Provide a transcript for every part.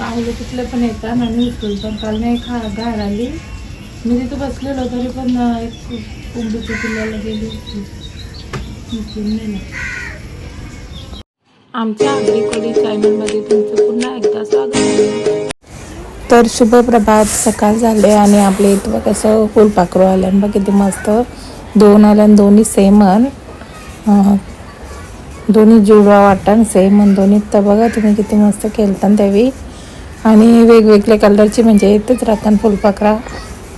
पाहुले तिथलं पण येतात आणि उचलतात काल नाही खा घाण आली मी तिथं बसलेलो तरी पण एक कोंबडीच्या किल्ल्याला गेली आमच्या अग्रिकोली चॅनलमध्ये तुमचं पुन्हा एकदा स्वागत तर शुभ प्रभात सकाळ झाले आणि आपल्या इथं बघ कसं फुलपाखरू आल्यान बघ किती मस्त दोन आल्यान दोन्ही सेमन दोन्ही जुळवा वाटण सेम आणि दोन्ही तर बघा तुम्ही किती मस्त खेळतान त्यावेळी. आणि वेगवेगळ्या कलरची म्हणजे येतच राहतात फुलपाखरा.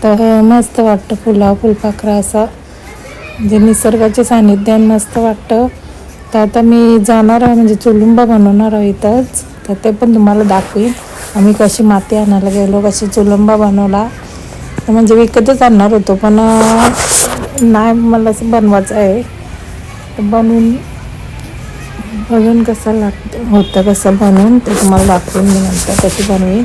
तर मस्त वाटतं फुला फुलपाखरा असं. म्हणजे निसर्गाच्या सानिध्यात मस्त वाटतं. तर आता मी जाणार आहे म्हणजे चुलुंबा बनवणार आहे इथंच. तर ते पण तुम्हाला दाखवीन. आम्ही कशी माती आणायला गेलो कशी चुलुंबा बनवला. तर म्हणजे विकतच आणणार होतो पण नाही मला असं बनवायचं आहे. तर बनवून बघून कसं लागतं? होतं कसं बनवून ते तुम्हाला दाखवून मी नंतर कशी बनवीन.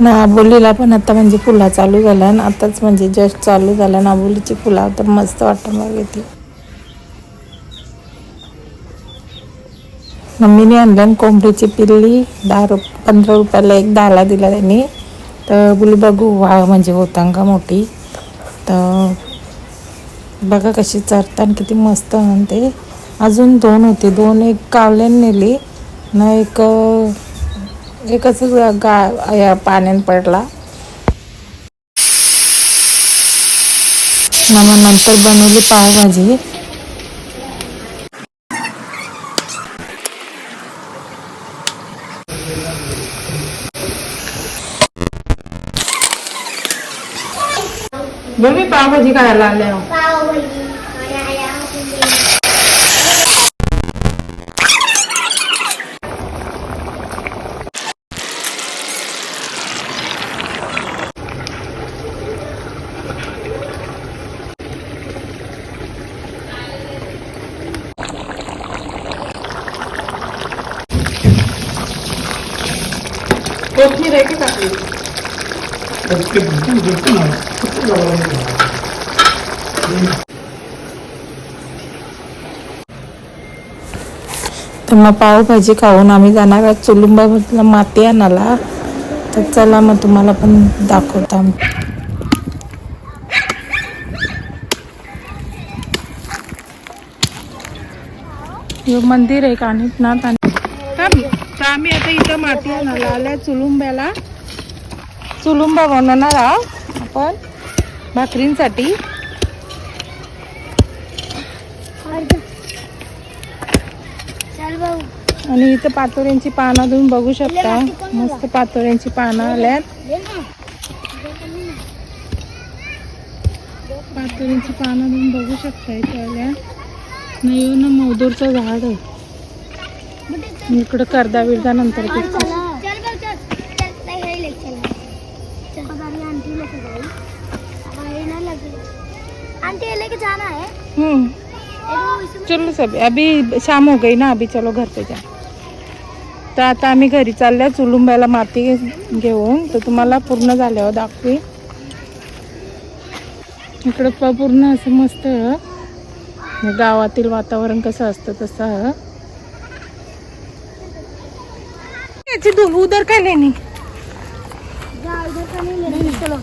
ना आबोलीला पण आता म्हणजे फुला चालू झाल्या आणि आताच म्हणजे जस्ट चालू झाल्या ना आबोलीची फुला तर मस्त वाटतं मग येते. मम्मीने आणलं कोंबडीची पिल्ली दहा रुप पंधरा रुपयाला एक दहाला दिला त्यांनी. तर बोली बघू वा म्हणजे होता का मोठी? तर बघा कशी चरताना किती मस्त आणते. अजून दोन होते. दोन एक कावल्यान नेली. ना एक एक असं गा या पाण्यात पडला. ना मग नंतर बनवली पावभाजी. बघ पावभाजी खायला आल्या हो. कोथमीर आहे की टाकली तर मग पावभाजी खाऊन आम्ही जाणार आहोत. चुलुंबामधला माती आणाला तर चला मग तुम्हाला पण दाखवतो हे मंदिर आहे कानिफनाथ आणि आम्ही आता इथं माती आणायला आल्या चुलुंब्याला. चुलुंबा बनवणार आहोत आपण भाकरींसाठी. आणि इथं पातोऱ्यांची पानं तुम्ही बघू शकता. मस्त पातोऱ्यांची पानं आल्यात. पातोऱ्यांची पानं तुम्ही बघू शकता इथे आल्या नाही हो ना झाड आहे. इकडं करदा बिरदा नंतर आंटी लेके जाना है चलो सब अभी शाम हो गई ना अभी चलो घर पे जा. तर आता आम्ही घरी चालल्या चुलुंब्याला माती घेऊन. तर तुम्हाला पूर्ण झाल्यावर दाखवी. इकडं प- पूर्ण असं मस्त. गावातील वातावरण कसं असतं तसं. याची दूर उधर काय नहीं लेना चलो.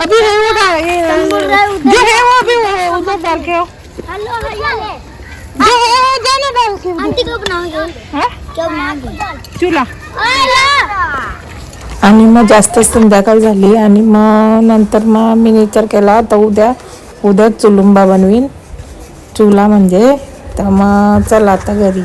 अभी है वो गा- ये बोल रहा है। जो है वो अभी वो है उधर डाल के आओ। हेलो भैया ले। जो है वो जाना डाल के। आंटी को बनाओगे हाँ? क्या बनाओगे चूल्हा। आणि मग जास्त संध्याकाळ झाली आणि मग नंतर मग मी विचार केला आता उद्या उद्या चुलुंबा बनवीन. चुला म्हणजे तर मग चला आता घरी.